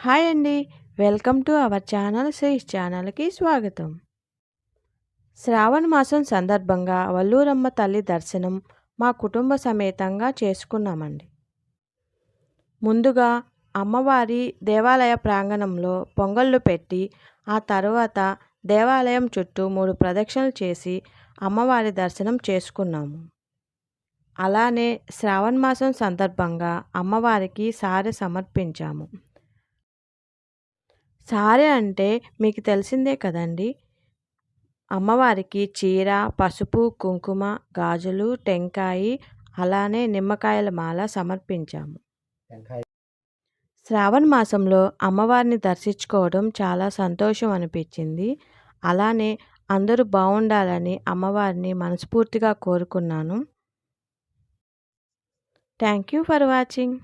Hi అండి. Welcome to our channel Srish ఛానల్కి స్వాగతం. శ్రావణ మాసం సందర్భంగా వల్లూరమ్మ తల్లి దర్శనం మా కుటుంబ సమేతంగా చేసుకున్నామండి. ముందుగా అమ్మవారి దేవాలయ ప్రాంగణంలో పొంగళ్ళు పెట్టి ఆ తర్వాత దేవాలయం చుట్టూ మూడు ప్రదక్షిణలు చేసి అమ్మవారి దర్శనం చేసుకున్నాము. అలానే శ్రావణ మాసం సందర్భంగా అమ్మవారికి సారె సమర్పించాము. సారె అంటే మీకు తెలిసిందే కదండి. అమ్మవారికి చీర పసుపు కుంకుమ గాజులు టెంకాయి అలానే నిమ్మకాయల మాల సమర్పించాము. శ్రావణ మాసంలో అమ్మవారిని దర్శించుకోవడం చాలా సంతోషం అనిపించింది. అలానే అందరూ బాగుండాలని అమ్మవారిని మనస్ఫూర్తిగా కోరుకున్నాను. Thank you for watching.